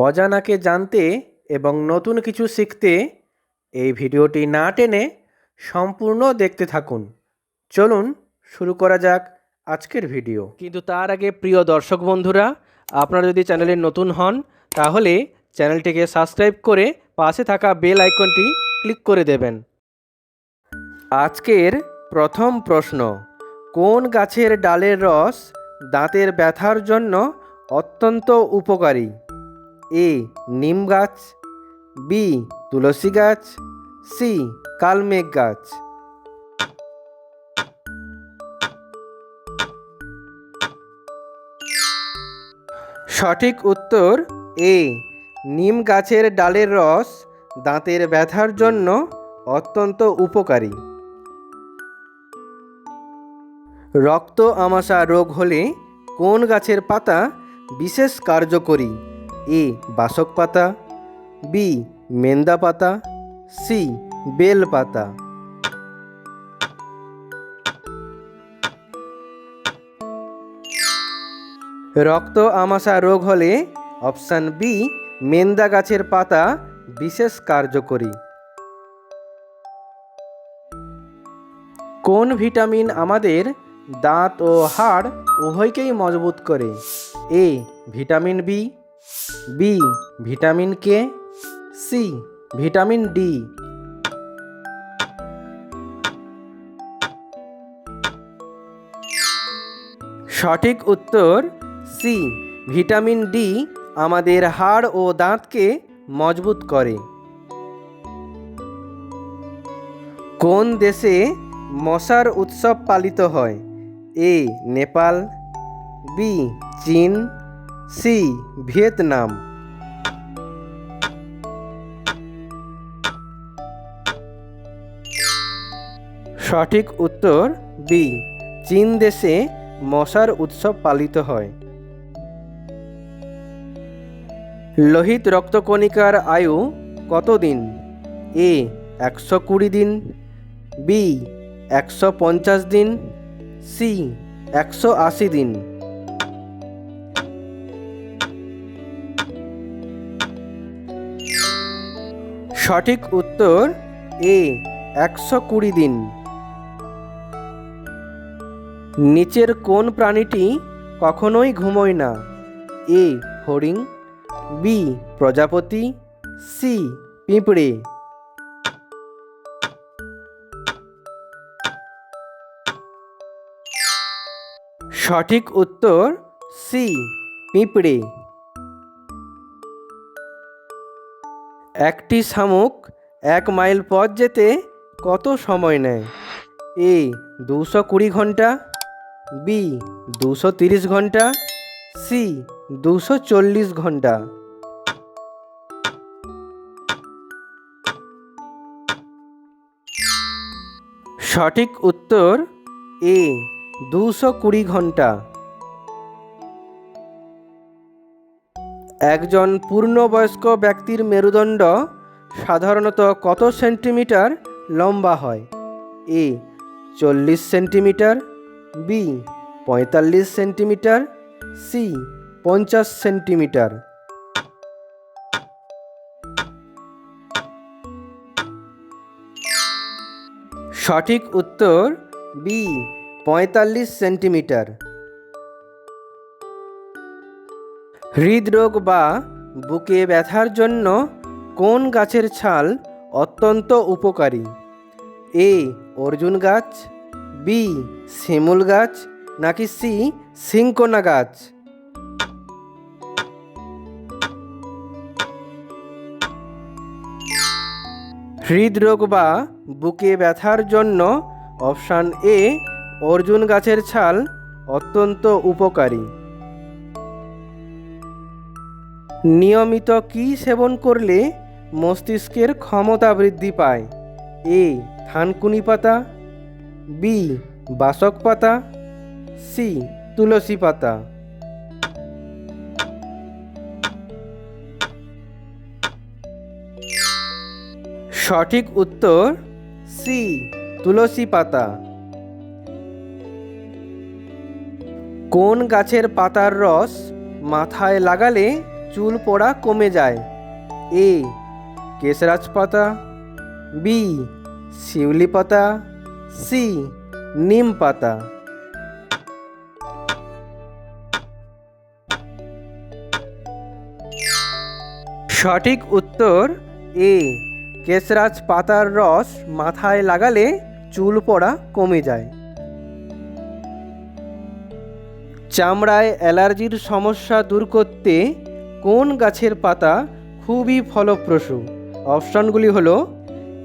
অজানাকে জানতে এবং নতুন কিছু শিখতে এই ভিডিওটি না টেনে সম্পূর্ণ দেখতে থাকুন। চলুন শুরু করা যাক আজকের ভিডিও। কিন্তু তার আগে প্রিয় দর্শক বন্ধুরা আপনারা যদি চ্যানেলে নতুন হন তাহলে চ্যানেলটিকে সাবস্ক্রাইব করে পাশে থাকা বেল আইকনটি ক্লিক করে দেবেন। আজকের প্রথম প্রশ্ন কোন গাছের ডালের রস দাঁতের ব্যথার জন্য অত্যন্ত উপকারী? এ নিম গাছ, বি তুলসী গাছ, সি কালমেঘ গাছ। সঠিক উত্তর, এ নিম গাছের ডালের রস দাঁতের ব্যথার জন্য অত্যন্ত উপকারী। রক্ত আমাশা রোগ হলে কোন গাছের পাতা বিশেষ কার্যকরী? এ বাসক পাতা, বি মেন্দা পাতা, সি বেল পাতা। রক্ত আমাশা রোগ হলে অপশান বি মেন্দা গাছের পাতা বিশেষ কার্যকরী। কোন ভিটামিন আমাদের দাঁত ও হাড় উভয়কেই মজবুত করে? A vitamin B B, vitamin K, C, vitamin D. সঠিক উত্তর, সি, ভিটামিন ডি আমাদের হাড় ও দাঁতকে মজবুত করে। কোন দেশে মশার উৎসব পালিত হয়? এ, নেপাল, বি, চীন সি, ভিয়েতনাম। সঠিক উত্তর বি, চীন দেশে মশার উৎসব পালিত হয়। লোহিত রক্তকণিকার আয়ু কতদিন? এ, একশো কুড়ি দিন। বি, একশো পঞ্চাশ দিন। সি, একশো আশি দিন। সঠিক উত্তর এ, একশো কুড়ি দিন। নিচের কোন প্রাণীটি কখনোই ঘুমোয় না? এ, হরিণ, বি, প্রজাপতি, সি, পিঁপড়ে। সঠিক উত্তর সি, পিঁপড়ে। একটি শামুক এক মাইল পথ যেতে কত সময় নেয়? এ, দুশো কুড়ি ঘণ্টা, বি, দুশো তিরিশ ঘণ্টা, সি, দুশো চল্লিশ ঘণ্টা। সঠিক উত্তর, এ, দুশো কুড়ি ঘণ্টা। একজন পূর্ণবয়স্ক ব্যক্তির মেরুদণ্ড সাধারণত কত সেন্টিমিটার লম্বা হয়? এ, চল্লিশ সেন্টিমিটার, বি, পঁয়তাল্লিশ সেন্টিমিটার, সি, পঞ্চাশ সেন্টিমিটার। সঠিক উত্তর বি, পঁয়তাল্লিশ সেন্টিমিটার। হৃদরোগ বা বুকে ব্যথার জন্য কোন গাছের ছাল অত্যন্ত উপকারী? এ, অর্জুন গাছ, বি শিমুল গাছ, নাকি সি সিঙ্কোনা গাছ? হৃদরোগ বা বুকে ব্যথার জন্য অপশান এ, অর্জুন গাছের ছাল অত্যন্ত উপকারী। নিয়মিত কি সেবন করলে মস্তিষ্কের ক্ষমতা বৃদ্ধি পায়? এ, থানকুনি পাতা, বি, বাসক পাতা, সি, তুলসী পাতা। সঠিক উত্তর, সি, তুলসী পাতা। কোন গাছের পাতার রস মাথায় লাগালে চুল পড়া কমে যায়। এ, কেশরাজ পাতা। বি, শিউলি পাতা। সি, নিম পাতা। সঠিক উত্তর, এ, কেশরাজ পাতার রস মাথায় লাগালে চুল পড়া কমে যায়। চামড়ায় অ্যালার্জির সমস্যা দূর করতে কোন গাছের পাতা খুবই ফলপ্রসূ? অপশনগুলি হল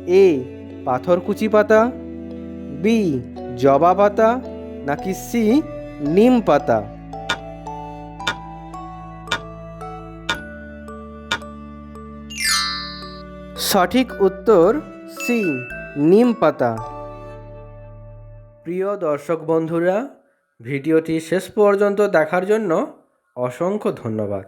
এ, পাথরকুচি পাতা, বি, জবা পাতা, নাকি সি, নিম পাতা। সঠিক উত্তর সি, নিম পাতা। প্রিয় দর্শক বন্ধুরা, ভিডিওটি শেষ পর্যন্ত দেখার জন্য অসংখ্য ধন্যবাদ।